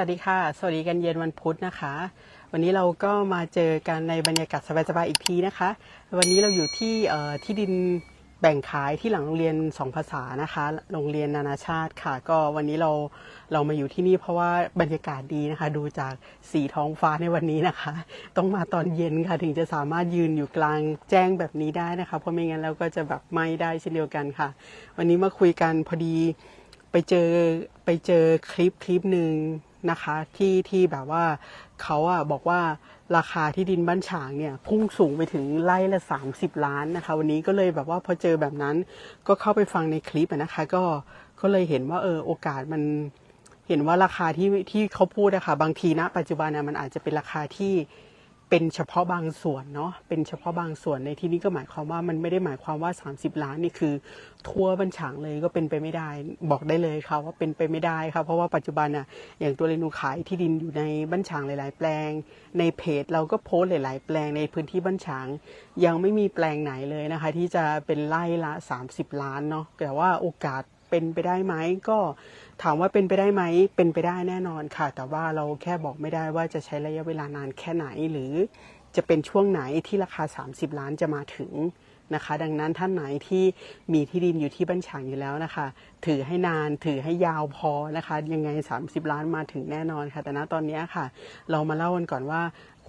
วัสดีค่ะ สวัสดีกันเย็นวันพุธนะคะ วันนี้เราก็มาเจอกันในบรรยากาศสบายๆอีกทีนะคะ วันนี้เราอยู่ที่ที่ดินแบ่งขายที่หลังโรงเรียนสองภาษานะคะ โรงเรียนนานาชาติค่ะ ก็วันนี้เราเรามาอยู่ที่นี่เพราะว่าบรรยากาศดีนะคะ ดูจากสีท้องฟ้าในวันนี้นะคะ ต้องมาตอนเย็นค่ะ ถึงจะสามารถยืนอยู่กลางแจ้งแบบนี้ได้นะคะ เพราะไม่งั้นเราก็จะแบบไม่ได้เช่นเดียวกันค่ะ วันนี้มาคุยกันพอดีไปเจอไปเจอคลิปคลิปหนึ่ง นะคะที่ที่แบบว่าเขาอะบอกว่าราคาที่ดินบ้านฉางเนี่ยพุ่งสูงไปถึงไร่ละ 30 ล้านนะคะ วันนี้ก็เลยแบบว่าพอเจอแบบนั้นก็เข้าไปฟังในคลิปนะคะ ก็ก็เลยเห็นว่าเออโอกาสมันเห็นว่าราคาที่ที่เขาพูดนะคะบางทีนะปัจจุบันนะมันอาจจะเป็นราคาที่ เป็นเฉพาะบางส่วนเนาะเป็นเฉพาะบางส่วนในที่นี้ก็หมายความว่ามันไม่ได้หมายความว่า 30 ล้านนี่คือทั่วบัญชางเลยก็เป็นไปไม่ได้บอกได้เลยค่ะว่าเป็นไปไม่ได้ค่ะเพราะว่าปัจจุบันน่ะอย่างตัวเรนูขายที่ดินอยู่ในบัญชางหลาย ๆ แปลง ในเพจเราก็โพสต์หลาย ๆ แปลงในพื้นที่บัญชาง ยังไม่มีแปลงไหนเลยนะคะ ที่จะเป็นไร่ละ 30 ล้านเนาะแต่ว่าโอกาส เป็นไปได้ไหมก็ถามว่าเป็นไปได้ไหมเป็นไปได้แน่นอนค่ะ แต่ว่าเราแค่บอกไม่ได้ว่าจะใช้ระยะเวลานานแค่ไหนหรือจะเป็นช่วงไหนที่ราคา 30 ล้านจะมาถึงนะคะ ดังนั้นท่านไหนที่มีที่ดินอยู่ที่บ้านฉางอยู่แล้วนะคะ ถือให้นานถือให้ยาวพอนะคะ ยังไง 30 ล้านมาถึงแน่นอนค่ะ แต่ณตอนนี้ค่ะ เรามาเล่ากันก่อนว่า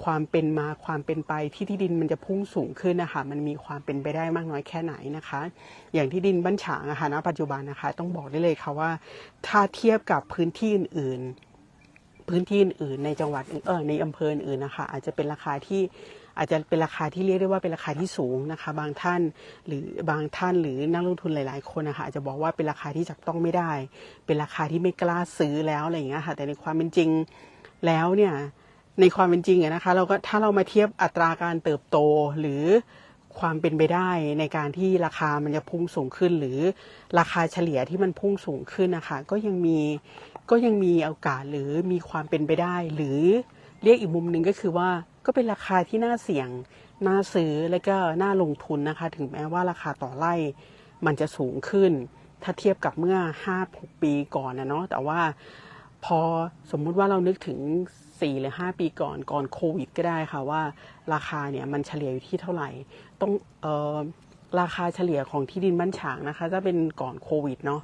ความเป็นมาความเป็นไปที่ที่ดินมันจะพุ่งสูงขึ้นนะคะมันมีความเป็นไปได้มากน้อยแค่ไหนนะคะ อย่างที่ดินบ้านฉางอะคะณปัจจุบันนะคะ ต้องบอกได้เลยค่ะว่า ถ้าเทียบกับพื้นที่อื่นๆ พื้นที่อื่นๆในจังหวัดเออในอำเภออื่นนะคะ อาจจะเป็นราคาที่อาจจะเป็นราคาที่เรียกได้ว่าเป็นราคาที่สูงนะคะ บางท่านหรือบางท่านหรือนักลงทุนหลาย ๆ คนนะคะอาจจะบอกว่าเป็นราคาที่จับต้องไม่ได้ เป็นราคาที่ไม่กล้าซื้อแล้วอะไรอย่างเงี้ยค่ะ แต่ในความเป็นจริงแล้วเนี่ย ในความเป็นจริงอะนะคะเราก็ถ้าเรามาเทียบอัตราการเติบโตหรือความเป็นไปได้ในการที่ราคามันจะพุ่งสูงขึ้น หรือราคาเฉลี่ยที่มันพุ่งสูงขึ้นนะคะก็ยังมีก็ยังมีโอกาสหรือมีความเป็นไปได้ หรือเรียกอีกมุมหนึ่งก็คือว่าก็เป็นราคาที่น่าเสี่ยงน่าซื้อและก็น่าลงทุนนะคะ ถึงแม้ว่าราคาต่อไร่มันจะสูงขึ้น ถ้าเทียบกับเมื่อ 5-6 ปีก่อนนะเนาะแต่ว่าพอสมมุติว่าเรานึกถึง 4 หรือ 5 ปีก่อนก่อนโควิดก็ได้ค่ะว่าราคาเนี่ยมันเฉลี่ยอยู่ที่เท่าไหร่ต้องเออราคาเฉลี่ยของที่ดินบ้านฉางนะคะถ้าเป็นก่อนโควิดเนาะ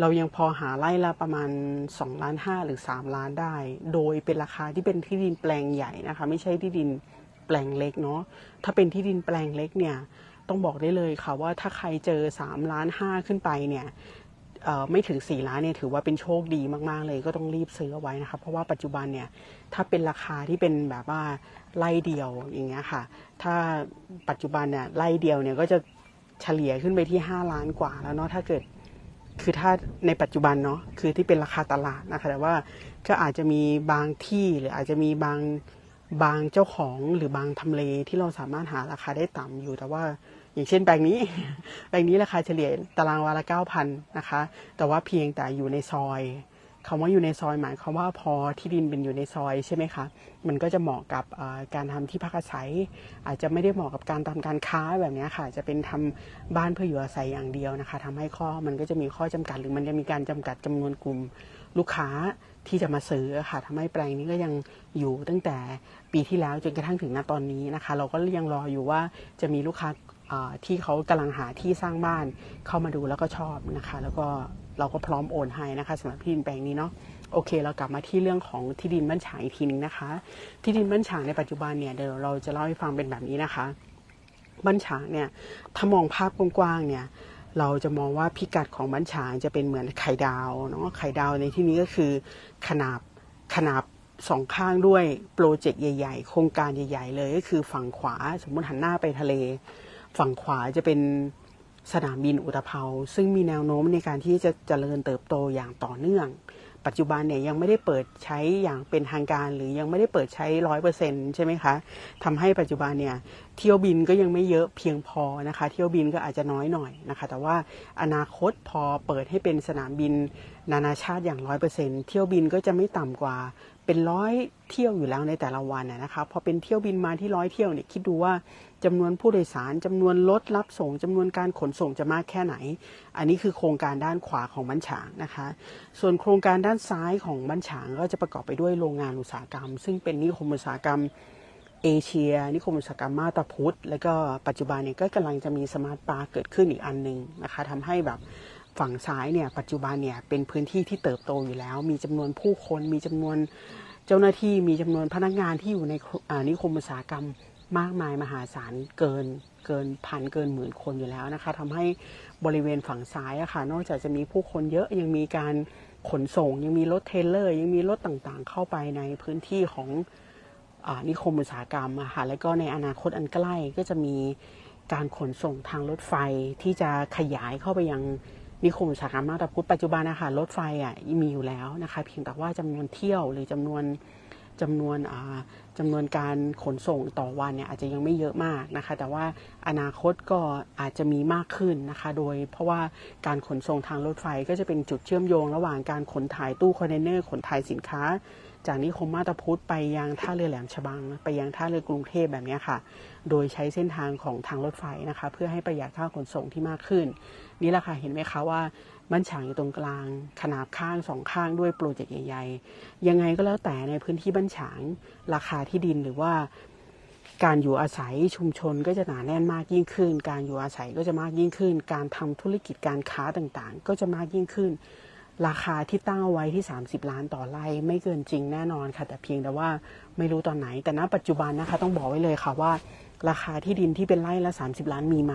เรายังพอหาไร่ละประมาณ2ล้าน5หรือ 3 ล้านได้ โดยเป็นราคาที่เป็นที่ดินแปลงใหญ่นะคะ ไม่ใช่ที่ดินแปลงเล็กเนาะถ้าเป็นที่ดินแปลงเล็กเนี่ยต้องบอกได้เลยค่ะว่าถ้าใครเจอ 3 ล้าน 5 ขึ้นไปเนี่ย ไม่ถึง 4 ล้านเนี่ยถือว่าเป็นโชคดีมาก ๆ เลยก็ต้องรีบซื้อเอาไว้นะคะเพราะว่าปัจจุบันเนี่ยถ้าเป็นราคาที่เป็นแบบว่าไล่เดียวอย่างเงี้ยค่ะ ถ้าปัจจุบันเนี่ยไล่เดียวเนี่ยก็จะเฉลี่ยขึ้นไปที่ 5 ล้านกว่าแล้วเนาะถ้าเกิดคือถ้าในปัจจุบันเนาะคือที่เป็นราคาตลาดนะคะแต่ว่าก็อาจจะมีบางที่หรืออาจจะมีบางบางเจ้าของหรือบางทำเลที่เราสามารถหาราคาได้ต่ำอยู่แต่ว่า อย่างเช่นแปลงนี้แปลงนี้ราคาเฉลี่ยตารางวาละเก้าพันนะคะ แต่ว่าเพียงแต่อยู่ในซอยคำว่าอยู่ในซอยหมายความว่าพอที่ดินเป็นอยู่ในซอยใช่ไหมคะ มันก็จะเหมาะกับการทำที่พักอาศัย อาจจะไม่ได้เหมาะกับการทำการค้าแบบนี้ค่ะ จะเป็นทำบ้านเพื่ออยู่อาศัยอย่างเดียวนะคะทำให้ข้อมันก็จะมีข้อจำกัด หรือมันจะมีการจำกัดจำนวนกลุ่มลูกค้าที่จะมาซื้อค่ะทำให้แปลงนี้ก็ยังอยู่ตั้งแต่ปีที่แล้วจนกระทั่งถึงณตอนนี้นะคะ เราก็ยังรออยู่ว่าจะมีลูกค้า ที่เขากำลังหาที่สร้างบ้านเข้ามาดูแล้วก็ชอบนะคะ แล้วก็เราก็พร้อมโอนให้นะคะสำหรับที่ดินแปลงนี้เนาะโอเค เรากลับมาที่เรื่องของที่ดินบ้านฉางอีกทีนึงนะคะ ที่ดินบ้านฉางในปัจจุบันเนี่ยเดี๋ยวเราจะเล่าให้ฟังเป็นแบบนี้นะคะ บ้านฉางเนี่ยถ้ามองภาพกว้างๆเนี่ยเราจะมองว่าพิกัดของบ้านฉางจะเป็นเหมือนไข่ดาวเนาะไข่ดาวในที่นี้ก็คือขนาบขนาบสองข้างด้วยโปรเจกต์ใหญ่ ๆ โครงการใหญ่ ๆ เลยก็คือฝั่งขวา สมมติหันหน้าไปทะเล ฝั่งขวาจะเป็นสนามบินอุตภเปาซึ่งมีแนวโน้มในการที่จะเจริญเติบโตอย่างต่อเนื่อง ปัจจุบันเนี่ยยังไม่ได้เปิดใช้อย่างเป็นทางการ หรือยังไม่ได้เปิดใช้ร้อยเปอร์เซ็นใช่ไหมคะทำให้ปัจจุบันเนี่ย เที่ยวบินก็ยังไม่เยอะเพียงพอนะคะ เที่ยวบินก็อาจจะน้อยหน่อยนะคะ แต่ว่าอนาคตพอเปิดให้เป็นสนามบินนานาชาติอย่างร้อยเปอร์เซ็นเที่ยวบินก็จะไม่ต่ำกว่าเป็นร้อยเที่ยวอยู่แล้วในแต่ละวันนะคะพอเป็นเที่ยวบินมาที่ร้อยเที่ยวเนี่ยคิดดูว่าจำนวนผู้โดยสารจำนวนรถรับส่งจำนวนการขนส่งจะมากแค่ไหน อันนี้คือโครงการด้านขวาของบ้านฉางนะคะ ส่วนโครงการด้านซ้ายของบ้านฉางก็จะประกอบไปด้วยโรงงานอุตสาหกรรม ซึ่งเป็นนิคมอุตสาหกรรม เอเชีย นิคมอุตสาหกรรมมาตาพุทธแล้วก็ปัจจุบันเนี่ยก็กำลังจะมีสมาร์ทปาร์เกิดขึ้นอีกอันหนึ่งนะคะทำให้แบบฝั่งซ้ายเนี่ยปัจจุบันเนี่ยเป็นพื้นที่ที่เติบโตอยู่แล้ว มีจำนวนผู้คนมีจำนวนเจ้าหน้าที่มีจำนวนพนักงานที่อยู่ในนิคมอุตสาหกรรมมากมายมหาศาลเกินเกินพันเกินหมื่นคนอยู่แล้วนะคะทำให้บริเวณฝั่งซ้ายอะค่ะนอกจากจะมีผู้คนเยอะยังมีการขนส่ง ยังมีรถเทเลอร์ ยังมีรถต่างๆ เข้าไปในพื้นที่ของ นิคมอุตสาหกรรมค่ะแล้วก็ในอนาคตอันใกล้ก็จะมีการขนส่งทางรถไฟที่จะขยายเข้าไปยังนิคมอุตสาหกรรมมาตาพุทธปัจจุบันนะคะรถไฟอะมีอยู่แล้วนะคะเพียงแต่ว่าจำนวนเที่ยวหรือจำนวนจำนวนอ่าจำนวนการขนส่งต่อวันเนี่ยอาจจะยังไม่เยอะมากนะคะ แต่ว่าอนาคตก็อาจจะมีมากขึ้นนะคะ โดยเพราะว่าการขนส่งทางรถไฟก็จะเป็นจุดเชื่อมโยง ระหว่างการขนถ่ายตู้คอนเทนเนอร์ขนถ่ายสินค้า จากนิคมมาตาพุธไปยังท่าเรือแหลมฉบัง ไปยังท่าเรือกรุงเทพแบบนี้ค่ะ โดยใช้เส้นทางของทางรถไฟนะคะ เพื่อให้ประหยัดค่าขนส่งที่มากขึ้น นี่แหละค่ะเห็นไหมคะว่ามันฉางอยู่ตรงกลาง ขนาบข้างสองข้างด้วยโปรเจกต์ใหญ่ๆ ยังไงก็แล้วแต่ในพื้นที่บ้านฉางราคาที่ดินหรือว่าการอยู่อาศัยชุมชนก็จะหนาแน่นมากยิ่งขึ้น การอยู่อาศัยก็จะมากยิ่งขึ้น การทำธุรกิจการค้าต่างๆ ก็จะมากยิ่งขึ้น ราคาที่ตั้งเอาไว้ที่ 30 ล้านต่อไร่ไม่เกินจริงแน่นอนค่ะ แต่เพียงแต่ว่าไม่รู้ตอนไหน แต่ณปัจจุบันนะคะต้องบอกไว้เลยค่ะว่า ราคาที่ดินที่เป็นไร่ละ 30 ล้านมีไหม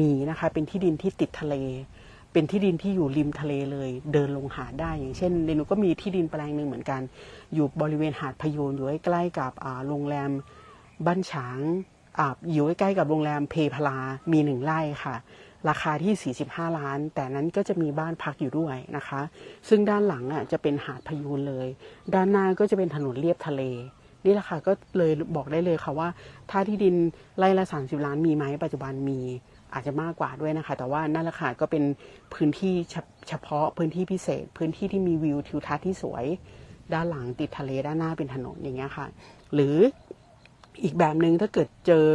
มีนะคะ เป็นที่ดินที่ติดทะเล เป็นที่ดินที่อยู่ริมทะเลเลย เดินลงหาดได้ อย่างเช่นเดนูก็มีที่ดินแปลงหนึ่งเหมือนกัน อยู่บริเวณหาดพยูนอยู่ใกล้ๆกับโรงแรมบ้านฉางออยู่ใกล้ๆกับโรงแรมเพพลา มีหนึ่งไร่ค่ะ ราคาที่ 45 ล้าน แต่นั้นก็จะมีบ้านพักอยู่ด้วยนะคะ ซึ่งด้านหลังอะจะเป็นหาดพยูนเลย ด้านหน้าก็จะเป็นถนนเลียบทะเล นี่แหละค่ะก็เลยบอกได้เลยค่ะว่า ถ้าที่ดินไร่ละ 30 ล้านมีไหมปัจจุบันมีอาจจะมากกว่าด้วยนะคะ แต่ว่านั่นแหละค่ะก็เป็นพื้นที่เฉเฉพาะพื้นที่พิเศษ พื้นที่ที่มีวิวทิวทัศน์ที่สวย ด้านหลังติดทะเลด้านหน้าเป็นถนนอย่างเงี้ยค่ะ หรืออีกแบบหนึ่งถ้าเกิดเจอ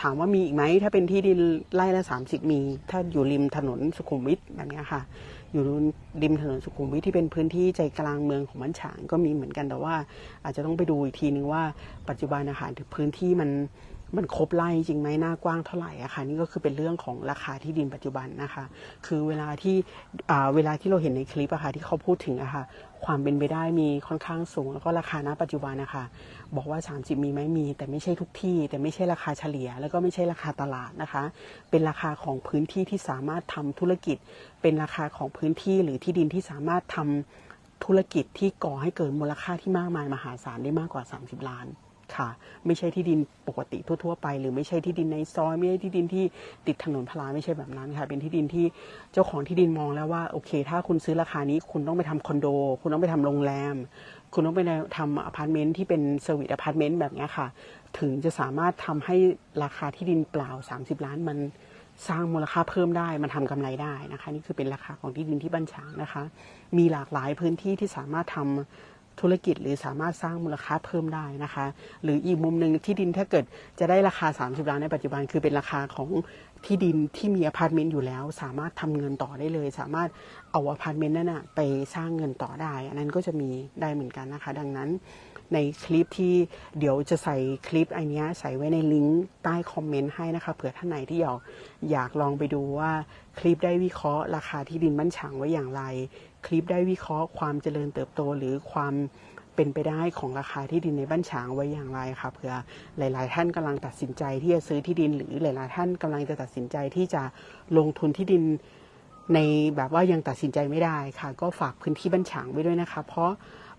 ถามว่ามีอีกไหมถ้าเป็นที่ดินไร่ละสามสิบมี ถ้าอยู่ริมถนนสุขุมวิทแบบนี้ค่ะ อยู่ริมถนนสุขุมวิทที่เป็นพื้นที่ใจกลางเมืองของมันฉางก็มีเหมือนกันแต่ว่า อาจจะต้องไปดูอีกทีนึงว่าปัจจุบันอาหารพื้นที่มัน มันครบไร่จริงไหมหน้ากว้างเท่าไหร่อะค่ะนี่ก็คือเป็นเรื่องของราคาที่ดินปัจจุบันนะคะ คือเวลาที่เวลาที่เราเห็นในคลิปอะค่ะที่เขาพูดถึงอะค่ะความเป็นไปได้มีค่อนข้างสูง แล้วก็ราคาณปัจจุบันนะคะบอกว่า 30 มีไหมมี แต่ไม่ใช่ทุกที่ แต่ไม่ใช่ราคาเฉลี่ย แล้วก็ไม่ใช่ราคาตลาดนะคะ เป็นราคาของพื้นที่ที่สามารถทำธุรกิจ เป็นราคาของพื้นที่หรือที่ดินที่สามารถทำธุรกิจที่ก่อให้เกิดมูลค่าที่มากมายมหาศาลได้มากกว่า 30 ล้าน ค่ะ ไม่ใช่ที่ดินปกติทั่ว ๆ ไป หรือไม่ใช่ที่ดินในซอยไม่ใช่ที่ดินที่ติดถนนพลาไม่ใช่แบบนั้นค่ะ เป็นที่ดินที่เจ้าของที่ดินมองแล้วว่าโอเค ถ้าคุณซื้อราคานี้คุณต้องไปทำคอนโด คุณต้องไปทำโรงแรม คุณต้องไปทำอพาร์ตเมนต์ที่เป็นเซอร์วิสอพาร์ตเมนต์แบบนี้ค่ะ ถึงจะสามารถทำให้ราคาที่ดินเปล่า 30 ล้านมันสร้างมูลค่าเพิ่มได้มันทำกำไรได้นะคะ นี่คือเป็นราคาของที่ดินที่บ้านฉางนะคะ มีหลากหลายพื้นที่ที่สามารถทำ ธุรกิจหรือสามารถสร้างมูลค่าเพิ่มได้นะคะ หรืออีกมุมหนึ่งที่ดินถ้าเกิดจะได้ราคา 30 ล้านในปัจจุบันคือเป็นราคาของที่ดินที่มีอพาร์ตเมนต์อยู่แล้ว สามารถทำเงินต่อได้เลย สามารถเอาอพาร์ตเมนต์นั้นนะไปสร้างเงินต่อได้ อันนั้นก็จะมีได้เหมือนกันนะคะ ดังนั้นในคลิปที่เดี๋ยวจะใส่คลิปไอเนี้ยใส่ไว้ในลิงก์ใต้คอมเมนต์ให้นะคะเผื่อท่านไหนที่อยากอยากลองไปดูว่าคลิปได้วิเคราะห์ ราคาที่ดินบ้านฉางไว้อย่างไร คลิปได้วิเคราะห์ความเจริญเติบโต หรือความเป็นไปได้ของราคาที่ดินในบ้านฉางไว้อย่างไรค่ะเผื่อหลาย ๆ ท่านกำลังตัดสินใจที่จะซื้อที่ดิน หรือหลาย ๆ ท่านกำลังจะตัดสินใจที่จะลงทุนที่ดินในแบบว่ายังตัดสินใจไม่ได้ค่ะ ก็ฝากพื้นที่บ้านฉางไว้ด้วยนะคะ เพราะ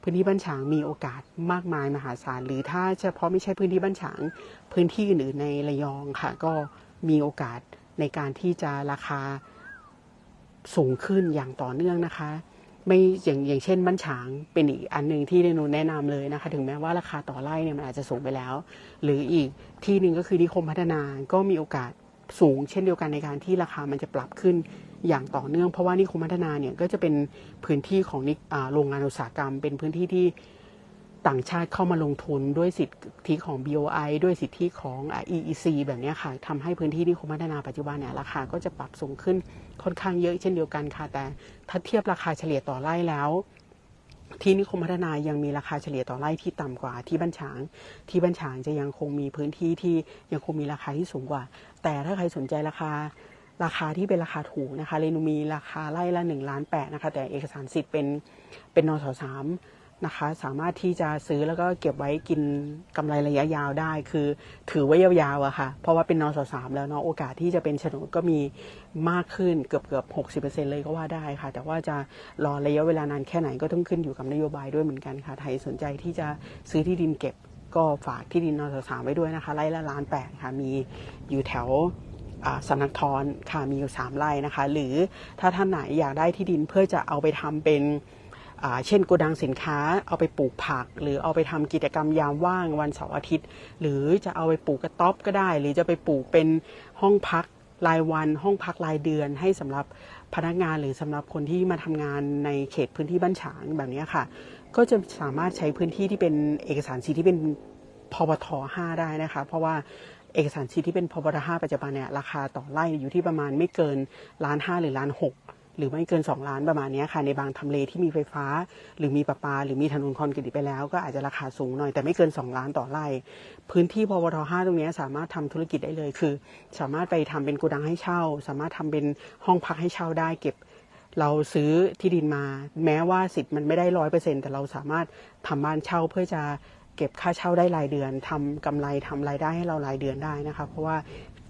พื้นที่บ้านฉางมีโอกาสมากมายมหาศาล หรือถ้าเฉพาะไม่ใช่พื้นที่บ้านฉางพื้นที่อื่นๆในระยองค่ะ ก็มีโอกาสในการที่จะราคาสูงขึ้นอย่างต่อเนื่องนะคะ ไม่อย่างอย่างเช่นบ้านฉางเป็นอีกอันหนึ่งที่เรนูแนะนำเลยนะคะ ถึงแม้ว่าราคาต่อไร่เนี่ยมันอาจจะสูงไปแล้ว หรืออีกที่หนึ่งก็คือนิคมพัฒนาก็มีโอกาสสูง เช่นเดียวกันในการที่ราคามันจะปรับขึ้นอย่างต่อเนื่องเพราะว่านิคมพัฒนาเนี่ยก็จะเป็นพื้นที่ของนิโรงงานอุตสาหกรรม เป็นพื้นที่ที่ ต่างชาติเข้ามาลงทุนด้วยสิทธิของ BOI ด้วยสิทธิของ EEC แบบนี้ค่ะทำให้พื้นที่นิคมพัฒนาปัจจุบันเนี่ยราคาก็จะปรับสูงขึ้นค่อนข้างเยอะเช่นเดียวกันค่ะ แต่ถ้าเทียบราคาเฉลี่ยต่อไร่แล้ว ที่นิคมพัฒนายังมีราคาเฉลี่ยต่อไร่ที่ต่ำกว่าที่บ้านฉาง ที่บ้านฉางจะยังคงมีพื้นที่ที่ยังคงมีราคาที่สูงกว่า แต่ถ้าใครสนใจราคาราคาที่เป็นราคาถูกนะคะเรนูมีราคาไร่ละ1ล้านแนะคะแต่เอกสารสิทธิ์เป็นเป็นนสสาม นะคะ สามารถที่จะซื้อแล้วก็เก็บไว้กินกำไรระยะยาวได้ คือถือไว้ยาวๆอะค่ะ เพราะว่าเป็นนอสสามแล้วเนาะโอกาสที่จะเป็นโฉนดก็มีมากขึ้นเกือบเกือบหกสิบเปอร์เซ็นเลยก็ว่าได้ค่ะ แต่ว่าจะรอระยะเวลานานแค่ไหนก็ต้องขึ้นอยู่กับนโยบายด้วยเหมือนกันค่ะไทยสนใจที่จะซื้อที่ดินเก็บก็ฝากที่ดินนสสามไว้ด้วยนะคะไร่ละล้านแปดค่ะมีอยู่แถวสำนักทอนค่ะมีอยู่ 3 ไร่นะคะ หรือถ้าท่านไหนอยากได้ที่ดินเพื่อจะเอาไปทำเป็น เช่นโกดังสินค้าเอาไปปลูกผัก หรือเอาไปทำกิจกรรมยามว่างวันเสาร์อาทิตย์ หรือจะเอาไปปลูกกระต๊อบก็ได้ หรือจะไปปลูกเป็นห้องพักรายวัน ห้องพักรายเดือน ให้สำหรับพนักงานหรือสำหรับคนที่มาทำงานในเขตพื้นที่บ้านฉางแบบนี้ค่ะ ก็จะสามารถใช้พื้นที่ที่เป็นเอกสารสิทธิ์ที่เป็นพบท5ได้นะคะ เพราะว่าเอกสารสิทธิ์ที่เป็นพบท5ปัจจุบันเนี่ยราคาต่อไร่อยู่ที่ประมาณไม่เกินล้านห้าหรือล้านหก หรือไม่เกิน 2 ล้านประมาณนี้ค่ะในบางทำเลที่มีไฟฟ้า หรือมีประปา หรือมีถนนคอนกรีตไปแล้ว ก็อาจจะราคาสูงหน่อยแต่ไม่เกิน 2 ล้านต่อไร่ พื้นที่พบท5ตรงนี้สามารถทำธุรกิจได้เลย คือ สามารถไปทำเป็นโกดังให้เช่า สามารถทำเป็นห้องพักให้เช่าได้เก็บเราซื้อที่ดินมา แม้ว่าสิทธิ์มันไม่ได้ร้อยเปอร์เซ็นแต่เราสามารถทำบ้านเช่าเพื่อจะเก็บค่าเช่าได้รายเดือนทำกำไรทำรายได้ให้เรารายเดือนได้นะคะ เพราะว่า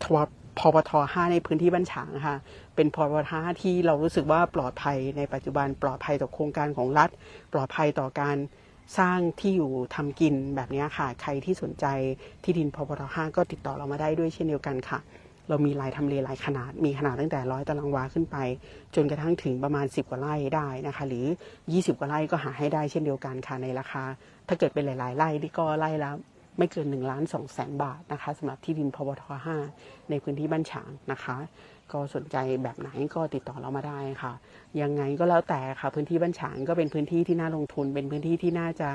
ทว พปท5ในพื้นที่บ้านฉางนะคะเป็นพปท5ที่เรารู้สึกว่าปลอดภัยในปัจจุบันปลอดภัยต่อโครงการของรัฐ ปลอดภัยต่อการสร้างที่อยู่ทำกินแบบนี้ค่ะ ใครที่สนใจที่ดินพปท5ก็ติดต่อเรามาได้ด้วยเช่นเดียวกันค่ะ เรามีหลายทำเลหลายขนาด มีขนาดตั้งแต่ร้อยตารางวาขึ้นไป จนกระทั่งถึงประมาณ 10 กว่าไร่ได้นะคะ หรือ 20 กว่าไร่ก็หาให้ได้เช่นเดียวกันค่ะในราคา ถ้าเกิดเป็นหลาย ๆ ไร่ที่ก็ไร่ละ ไม่เกิน1ล้าน2แสนบาทนะคะสำหรับที่ดินพวท5ในพื้นที่บ้านฉางนะคะ ก็สนใจแบบไหนก็ติดต่อเรามาได้ค่ะ ยังไงก็แล้วแต่ค่ะพื้นที่บ้านฉางก็เป็นพื้นที่ที่น่าลงทุน เป็นพื้นที่ที่น่าจะ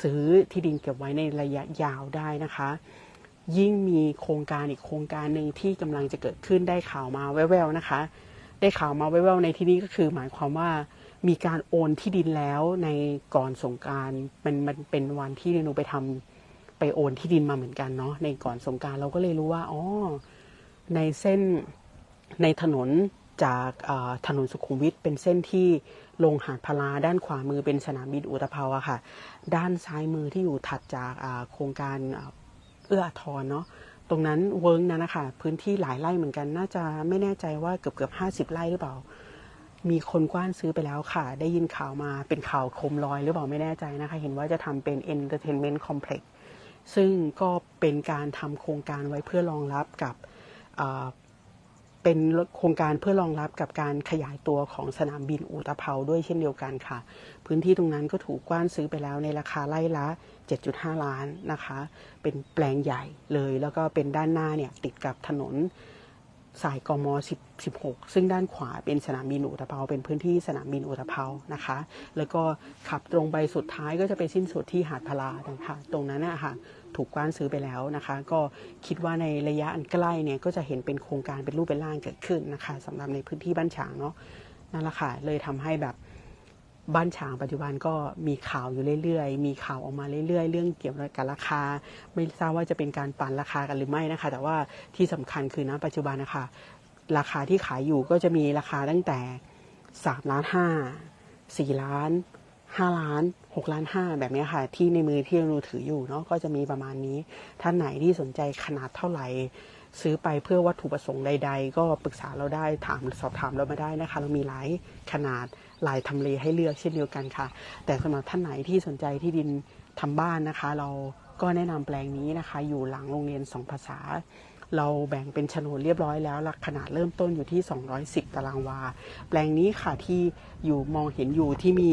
ซื้อที่ดินเก็บไว้ในระยะยาวได้นะคะยิ่งมีโครงการอีกโครงการหนึ่งที่กำลังจะเกิดขึ้นได้ข่าวมาแว่วๆนะคะ ได้ข่าวมาแว่วๆในที่นี้ก็คือ หมายความว่ามีการโอนที่ดินแล้วในก่อนสงการมันมันเป็นวันที่หนูไปทำ ไปโอนที่ดินมาเหมือนกันเนาะในก่อนสงการเราก็เลยรู้ว่าอ๋อในเส้นในถนนจากถนนสุขุมวิทเป็นเส้นที่ลงหาดพลาด้านขวามือเป็นสนามบินอุตภาวะค่ะ ด้านซ้ายมือที่อยู่ถัดจากโครงการเอื้ออาทรเนาะตรงนั้นเวิร์กนั้นนะคะพื้นที่หลายไร่เหมือนกัน น่าจะไม่แน่ใจว่าเกือบเกือบห้าสิบไร่หรือเปล่า มีคนกว้านซื้อไปแล้วค่ะ ได้ยินข่าวมาเป็นข่าวคมลอยหรือเปล่าไม่แน่ใจนะคะ เห็นว่าจะทำเป็น entertainment complex ซึ่งก็เป็นการทำโครงการไว้เพื่อรองรับกับเป็นโครงการเพื่อรองรับกับการขยายตัวของสนามบินอุตภเปาด้วยเช่นเดียวกันค่ะ พื้นที่ตรงนั้นก็ถูกกว้านซื้อไปแล้วในราคาไร่ละ 7.5 ล้านนะคะ เป็นแปลงใหญ่เลยแล้วก็เป็นด้านหน้าเนี่ยติดกับถนนสายกม10 16 ซึ่งด้านขวาเป็นสนามบินอุตภเปาเป็นพื้นที่สนามบินอุตภเปานะคะ แล้วก็ขับตรงไปสุดท้ายก็จะไปสิ้นสุดที่หาดพลานะคะตรงนั้นนะคะ ถูกกว้านซื้อไปแล้วนะคะ ก็คิดว่าในระยะอันใกล้เนี่ยก็จะเห็นเป็นโครงการเป็นรูปเป็นร่างเกิดขึ้นนะคะสำหรับในพื้นที่บ้านฉางเนาะนั่นแหละค่ะเลยทำให้แบบบ้านฉางปัจจุบันก็มีข่าวอยู่เรื่อยๆ มีข่าวออกมาเรื่อยๆ เรื่องเกี่ยวกับราคา ไม่ทราบว่าจะเป็นการปั่นราคากันหรือไม่นะคะ แต่ว่าที่สำคัญคือณปัจจุบันนะคะราคาที่ขายอยู่ก็จะมีราคาตั้งแต่3ล้านห้าสี่ล้านห้าล้าน หกล้านห้าแบบนี้ค่ะ ที่ในมือที่เราถืออยู่เนาะก็จะมีประมาณนี้ ท่านไหนที่สนใจขนาดเท่าไหร่ ซื้อไปเพื่อวัตถุประสงค์ใด ๆ ก็ปรึกษาเราได้ถามสอบถามเรามาได้นะคะ เรามีหลายขนาดหลายทำเลให้เลือกเช่นเดียวกันค่ะ แต่สำหรับท่านไหนที่สนใจที่ดินทำบ้านนะคะ เราก็แนะนำแปลงนี้นะคะ อยู่หลังโรงเรียนสองภาษา เราแบ่งเป็นโฉนดเรียบร้อยแล้วลักขนาดเริ่มต้นอยู่ที่ 210 ตารางวา แปลงนี้ค่ะที่อยู่มองเห็นอยู่ที่มี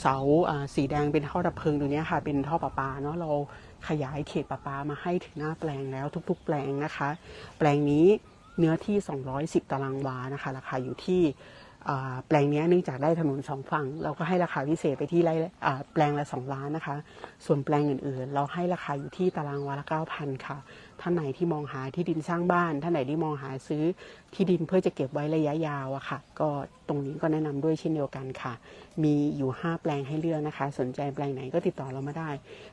เสาสีแดงเป็นท่อดับเพลิงตรงนี้ค่ะ เป็นท่อประปาเนาะเราขยายเขตประปามาให้ถึงหน้าแปลงแล้วทุก ๆ แปลงนะคะ แปลงนี้เนื้อที่ 210 ตารางวานะคะ ราคาอยู่ที่ แปลงนี้เนื่องจากได้ถนนสองฝั่ง เราก็ให้ราคาพิเศษไปที่ไร่แปลงละ 2 ล้านนะคะ ส่วนแปลงอื่นๆ เราให้ราคาอยู่ที่ตารางวาละ9,000 ค่ะ ท่านไหนที่มองหาที่ดินสร้างบ้าน ท่านไหนที่มองหาซื้อที่ดินเพื่อจะเก็บไว้ระยะยาวอะค่ะ ก็ตรงนี้ก็แนะนำด้วยเช่นเดียวกันค่ะ มีอยู่ 5 แปลงให้เลือกนะคะ สนใจแปลงไหนก็ติดต่อเรามาได้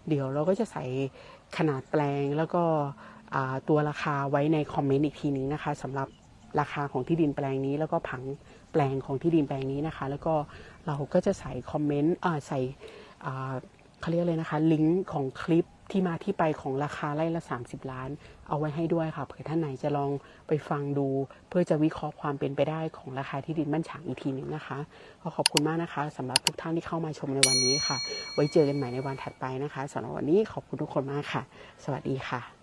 เดี๋ยวเราก็จะใส่ขนาดแปลงแล้วก็ตัวราคาไว้ในคอมเมนต์อีกทีนึงนะคะสำหรับ ราคาของที่ดินแปลงนี้ แล้วก็ผังแปลงของที่ดินแปลงนี้นะคะ แล้วก็เราก็จะใส่คอมเมนต์ใส่เขาเรียกเลยนะคะ ลิงก์ของคลิปที่มาที่ไปของราคาไร่ละ 30 ล้าน เอาไว้ให้ด้วยค่ะเผื่อท่านไหนจะลองไปฟังดู เพื่อจะวิเคราะห์ความเป็นไปได้ของราคาที่ดินบ้านฉางอีกทีหนึ่งนะคะก็ขอบคุณมากนะคะสำหรับทุกท่านที่เข้ามาชมในวันนี้ค่ะ ไว้เจอกันใหม่ในวันถัดไปนะคะสำหรับวันนี้ขอบคุณทุกคนมากค่ะ สวัสดีค่ะ